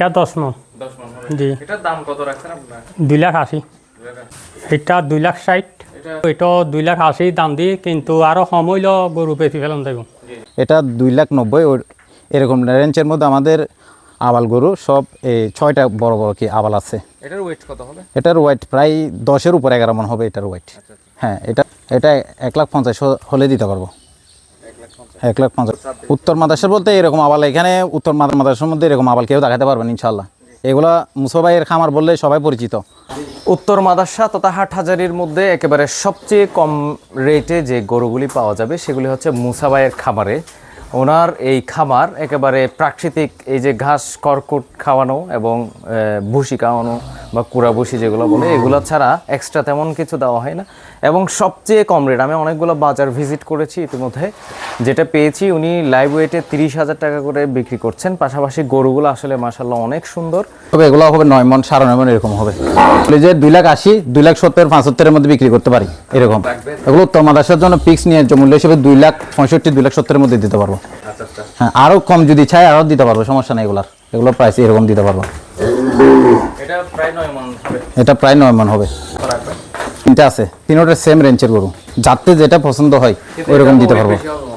এটা দশ মন জি। এটার দাম কত রাখছেন আপনার? দুই লাখ আশি। এটা দুই লাখ ষাট। এটা এটা দুই লাখ আশি দাম দি কিন্তু আরও সময় ল গরু বেশি ফেলাম দেব এটা দুই লাখ নব্বই এরকম রেঞ্জের মধ্যে আমাদের আবাল গরু সব এই ছয়টা বড় বড় কি আবাল আছে। এটার ওয়েট কত হবে? এটার ওয়েট প্রায় দশের উপর এগারো মন হবে এটার ওয়েট হ্যাঁ এটা এটা এক লাখ পঞ্চাশ হলে দিতে পারব। এক লাখ পঞ্চাশ। উত্তর মাদাসের বলতে এরকম আবাল এখানে, উত্তর মাদ্রাসার মধ্যে এরকম আবাল কেউ দেখাতে পারবেন ইনশাল্লাহ এগুলা মুসোবাইয়ের খামার বললে সবাই পরিচিত। উত্তর মাদাসা তথা হাট হাজারির মধ্যে একেবারে সবচেয়ে কম রেটে যে গরুগুলি পাওয়া যাবে, সেগুলি হচ্ছে মুসাবাইয়ের খামারে। ওনার এই খামার একেবারে প্রাকৃতিক এই যে ঘাস কর্কট খাওয়ানো এবং ভুসি খাওয়ানো বা কুড়া ভুসি যেগুলো বলে এগুলো ছাড়া এক্সট্রা তেমন কিছু দেওয়া হয় না। এবং সবচেয়ে কম রেট আমি অনেকগুলো বাজার ভিজিট করেছি ইতিমধ্যে যেটা পেয়েছি উনি লাইভ ওয়েটে তিরিশ হাজার টাকা করে বিক্রি করছেন। পাশাপাশি গরুগুলো আসলে মাসাল্লাহ অনেক সুন্দর। তবে এগুলো হবে নয় মন সাড়ে নয় মন এরকম হবে। বলি যে দুই লাখ আশি দুই লাখ সত্তর পঁচাত্তরের মধ্যে বিক্রি করতে পারি এরকম। এগুলো উত্তর মাদাসের জন্য পিক্স নিয়ে মূল্য হিসেবে দুই লাখ পঁয়ষট্টি দুই লাখ সত্তরের মধ্যে দিতে পারব। হ্যাঁ আরও কম যদি চাই আরও দিতে পারব সমস্যা নেই এগুলার। এগুলো প্রাইস এরকম দিতে পারব। এটা প্রায় নয় মন হবে। তিনটা আছে। তিনোটা সেম রেঞ্জের গরু। যাতে যেটা পছন্দ হয় ওইরকম দিতে পারব।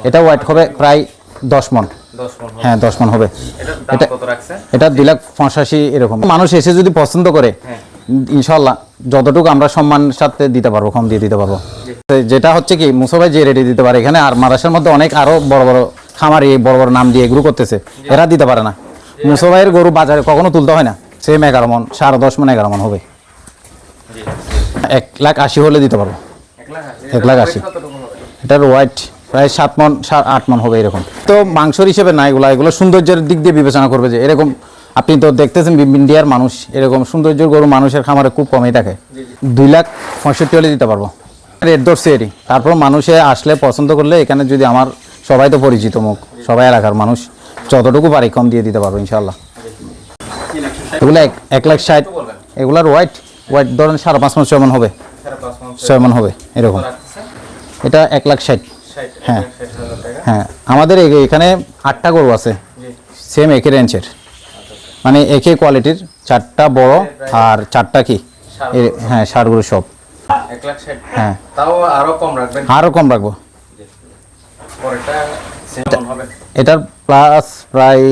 এটা ওয়াইট হবে প্রায় দশ মন। হবে। হ্যাঁ দশ মন হবে। এটা- এটা দুই লাখ পঁচাশি এরকম। মানুষ এসে যদি পছন্দ করে ইনশাল্লাহ যতটুকু আমরা সম্মান সাথে দিতে পারব কম দিয়ে দিতে পারব। যেটা হচ্ছে কি মুসোভাই যে রেটে দিতে পারে এখানে আর মারাসের মধ্যে অনেক আরও বড় বড় খামারি বড় বড় নাম দিয়ে এগুলো করতেছে, এরা দিতে পারে না। মুসোভাইয়ের গরু বাজারে কখনো তুলতে হয় না। সেম এগারো মন, সাড়ে দশ মন, এগারো মন হবে। এক লাখ আশি হলে দিতে পারব। এক লাখ আশি। এটার হোয়াইট প্রায় সাত মন আট মন হবে এরকম। তো মাংসর হিসেবে না, এগুলো এগুলো সৌন্দর্যের দিক দিয়ে বিবেচনা করবে যে এরকম, আপনি তো দেখতেছেন ইন্ডিয়ার মানুষ, এরকম সৌন্দর্যের গরু মানুষের খামারে খুব কমই থাকে। দুই লাখ পঁয়ষট্টি হলে দিতে পারব। রেট ধরছে এটি তারপর মানুষে আসলে পছন্দ করলে এখানে যদি আমার সবাই তো পরিচিত মুখ সবাই এলাকার মানুষ যতটুকু পারি কম দিয়ে দিতে পারব ইনশাল্লাহ এগুলো এক এক লাখ ষাট এগুলার হোয়াইট হোয়াইট ধরেন সাড়ে পাঁচ মন ছয় মন হবে। ছয় মন হবে এরকম। এটা এক লাখ ষাট। হ্যাঁ হ্যাঁ আমাদের এখানে আটটা গরু আছে সেম একই রেঞ্জের মানে একই কোয়ালিটির চারটা বড় আর চারটা কি? হ্যাঁ সার গরু সব। হ্যাঁ। আরও কম আরও কম রাখব। এটার প্লাস প্রায়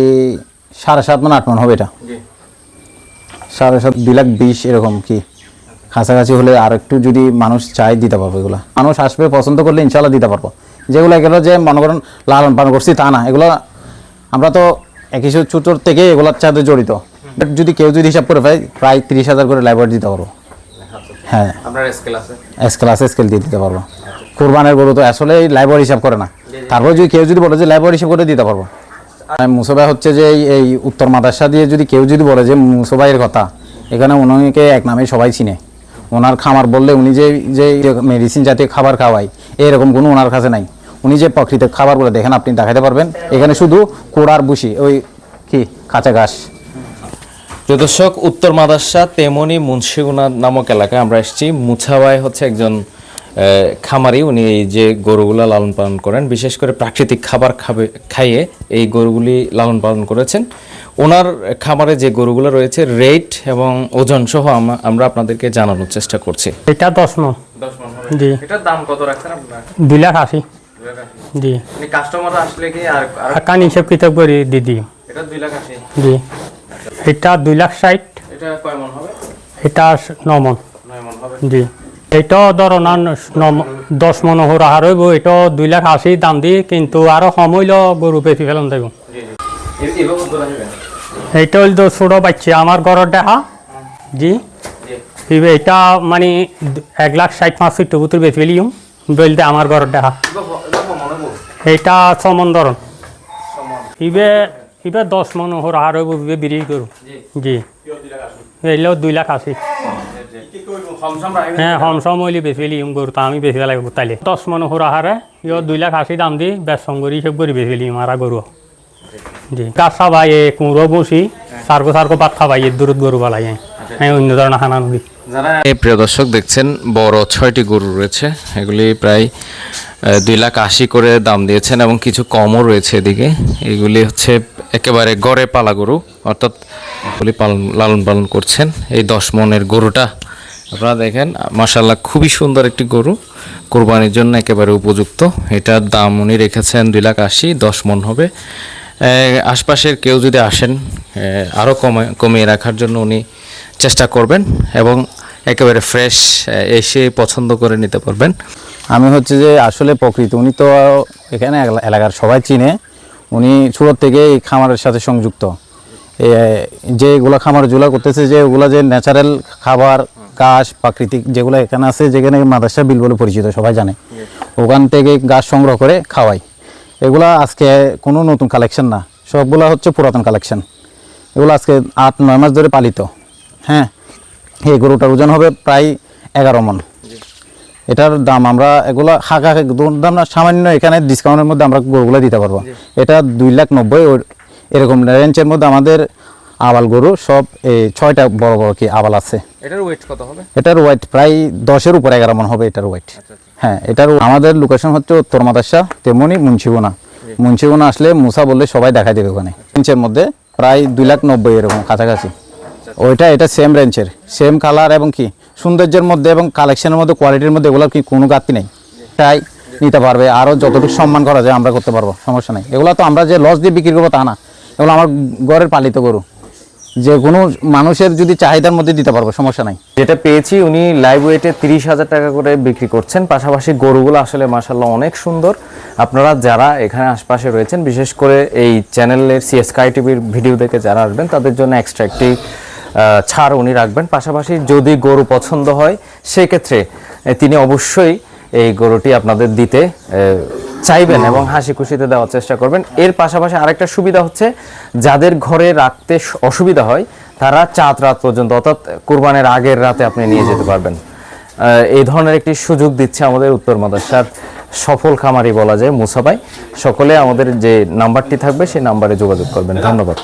সাড়ে সাত মান আট মান হবে এটা। সাড়ে সাত দুই লাখ বিশ এরকম কি। কাছাকাছি হলে আর একটু যদি মানুষ চাই দিতে পারব এগুলো। মানুষ আসবে পছন্দ করলে ইনশাল্লাহ দিতে পারব। যেগুলো এগুলো যে মনে করেন লালন পালন করছি তা না। এগুলো আমরা তো একই ছোটোর থেকে এগুলোর সাথে জড়িত। But যদি কেউ যদি হিসাব করে পায় প্রায় তিরিশ হাজার করে লাইব্রেরি দিতে পারব। হ্যাঁ। আপনার স্কেল আছে স্কেল আছে স্কেল দিয়ে দিতে পারব। কোরবানের গরু তো আসলে লাইব্রেরি হিসাব করে না। তারপর যদি কেউ যদি বলে যে লাইব্রেরি হিসাব করে দিতে পারব। আর মুসোবাই হচ্ছে যে এই- উত্তর মাদাসা দিয়ে যদি কেউ যদি বলে যে মুসোবাইয়ের কথা এখানে উনাকে এক নামে সবাই চিনে। ওনার খামার বললে উনি যে যে মেডিসিন জাতীয় খাবার খাওয়ায় এরকম কোনো ওনার কাছে নাই। উনি যে প্রকৃত খাবার বলে দেখেন আপনি দেখাতে পারবেন এখানে শুধু কোড়ার বুসি ওই কি কাঁচা ঘাস। দর্শক উত্তর মাদাসা তেমনি মুন্সিগুনা নামক এলাকায় আমরা এসেছি। মুছাবাই হচ্ছে একজন খামারি উনি এই যে গরুগুলা লালন পালন করেন বিশেষ করে প্রাকৃতিক খাবার খাবে খাইয়ে এই গরুগুলি লালন পালন করেছেন। ওনার খামারে যে গরুগুলো রয়েছে রেট এবং ওজন সহ আমরা আপনাদেরকে জানানোর চেষ্টা করছি। এটা দশ মন। মন জি। এটার দাম কত রাখছেন আপনার? দুই লাখ আশি। জি। কাস্টমার আসলে কি আর আর আকান হিসাব কিতাব করে দিদি এটা দুই লাখ আশি। জি। এটা দুই লাখ ষাট। এটা কয় মন হবে? এটা ন মন। নয় মন হবে। জি। এটা ধরো না দশ মন হর আহার হইব এটা দুই লাখ আশি দাম দি, কিন্তু আরও সময় ল গরু বেশি ফেলাম দেব জি জি এ- এভাবে ধরে নেবেন এইটা হইল তো ছোট বাচ্চা আমার ঘরের দেখা। জি। এটা মানে এক লাখ ষাট পাঁচ ফিট বুতুর বেশি ফেলিম বলতে আমার ঘরের দেখা। মনে এইটা ছমন ধরন ইবে ইবে দশ মন হর আহার হইব ইবে বিক্রি করু জি। এইলেও দুই লাখ আশি। হ্যাঁ হম সমলি বেশি লিম গরু তা আমি বেশি লাগবে তাইলে দশ মন হর আহারে ইয় দুই লাখ আশি দাম দি বেসম করি সব করি বেশি লিম আর গরু জি গাছ খাবাই কুঁড়ো বসি সার্কো সার্কো পাত খাবাই দূরত গরু বালাই হ্যাঁ অন্য ধরনের নদী যারা এই প্রিয় দর্শক দেখছেন বড় ছয়টি গরু রয়েছে এগুলি প্রায় দুই লাখ আশি করে দাম দিয়েছেন এবং কিছু কমও রয়েছে এদিকে। এগুলি হচ্ছে একেবারে গড়ে পালা গরু অর্থাৎ পালন লালন পালন করছেন। এই দশ মনের গরুটা আপনারা দেখেন মাসাল্লাহ খুবই সুন্দর একটি গরু। কোরবানির জন্য একেবারে উপযুক্ত। এটার দাম উনি রেখেছেন দুই লাখ আশি দশ মন হবে। আশপাশের কেউ যদি আসেন আরও কমে কমিয়ে রাখার জন্য উনি চেষ্টা করবেন এবং একেবারে ফ্রেশ এসে পছন্দ করে নিতে পারবেন। আমি হচ্ছে যে আসলে প্রকৃতি উনি তো এখানে এলাকার সবাই চিনে। উনি ছোটোর থেকে এই খামারের সাথে সংযুক্ত। এ, যে এগুলো খামার জুলা করতেছে যে ওগুলো যে ন্যাচারাল খাবার ঘাস প্রাকৃতিক যেগুলো এখানে আছে যেখানে মাদ্রাসা বিল বলে পরিচিত সবাই জানে। ওখান থেকে গাছ সংগ্রহ করে খাওয়াই। এগুলা আজকে কোনো নতুন কালেকশন না। সবগুলো হচ্ছে পুরাতন কালেকশন এগুলো আজকে আট নয় মাস ধরে পালিত। হ্যাঁ এই গরুটার ওজন হবে প্রায় এগারো মন। এটার দাম আমরা এগুলো হাঁকা দাম না সামান্য এখানে ডিসকাউন্টের মধ্যে আমরা গরুগুলো দিতে পারব। এটা দুই লাখ নব্বই এরকম রেঞ্জের মধ্যে আমাদের আবাল গরু সব এই ছয়টা বড় বড় কি আবাল আছে। এটার ওয়েট কত হবে? এটার ওয়েট প্রায় দশের উপর এগারো মন হবে এটার ওয়েট হ্যাঁ এটার আমাদের লোকেশন হচ্ছে উত্তর মাদাসা তেমনি মুন্সিবোনা মুন্সিবোনা আসলে মুসা বললে সবাই দেখা দেবে ওখানে। ইঞ্চের মধ্যে প্রায় দুই লাখ নব্বই এরকম কাছাকাছি। ওইটা এটা সেম রেঞ্জের সেম কালার এবং কি সৌন্দর্যের মধ্যে এবং কালেকশনের মধ্যে কোয়ালিটির মধ্যে এগুলো কি কোনো ঘাটতি নেই। তাই নিতে পারবে আরও যতটুকু সম্মান করা যায় আমরা করতে পারব সমস্যা নেই। এগুলো তো আমরা যে লস দিয়ে বিক্রি করব তা না। এগুলো আমার ঘরের পালিত গরু। যে কোনো মানুষের যদি চাহিদার মধ্যে দিতে পারব, সমস্যা নাই। যেটা পেয়েছি উনি লাইভ ওয়েটে তিরিশ হাজার টাকা করে বিক্রি করছেন। পাশাপাশি গরুগুলো আসলে মাসাল্লাহ অনেক সুন্দর। আপনারা যারা এখানে আশপাশে রয়েছেন, বিশেষ করে এই চ্যানেলের সিএসকাই টিভির ভিডিও দেখে যারা আসবেন, তাদের জন্য এক্সট্রা একটি ছাড় উনি রাখবেন। পাশাপাশি যদি গরু পছন্দ হয়, সেক্ষেত্রে তিনি অবশ্যই এই গরুটি আপনাদের দিতে চাইবেন এবং হাসি খুশিতে দেওয়ার চেষ্টা করবেন। এর পাশাপাশি আরেকটা সুবিধা হচ্ছে যাদের ঘরে রাখতে অসুবিধা হয় তারা চাঁদ রাত পর্যন্ত অর্থাৎ কোরবানের আগের রাতে আপনি নিয়ে যেতে পারবেন। এই ধরনের একটি সুযোগ দিচ্ছে আমাদের উত্তর মাদাসার সফল খামারি বলা যায় মুসাবাই। সকলে আমাদের যে নাম্বারটি থাকবে সেই নাম্বারে যোগাযোগ করবেন। ধন্যবাদ।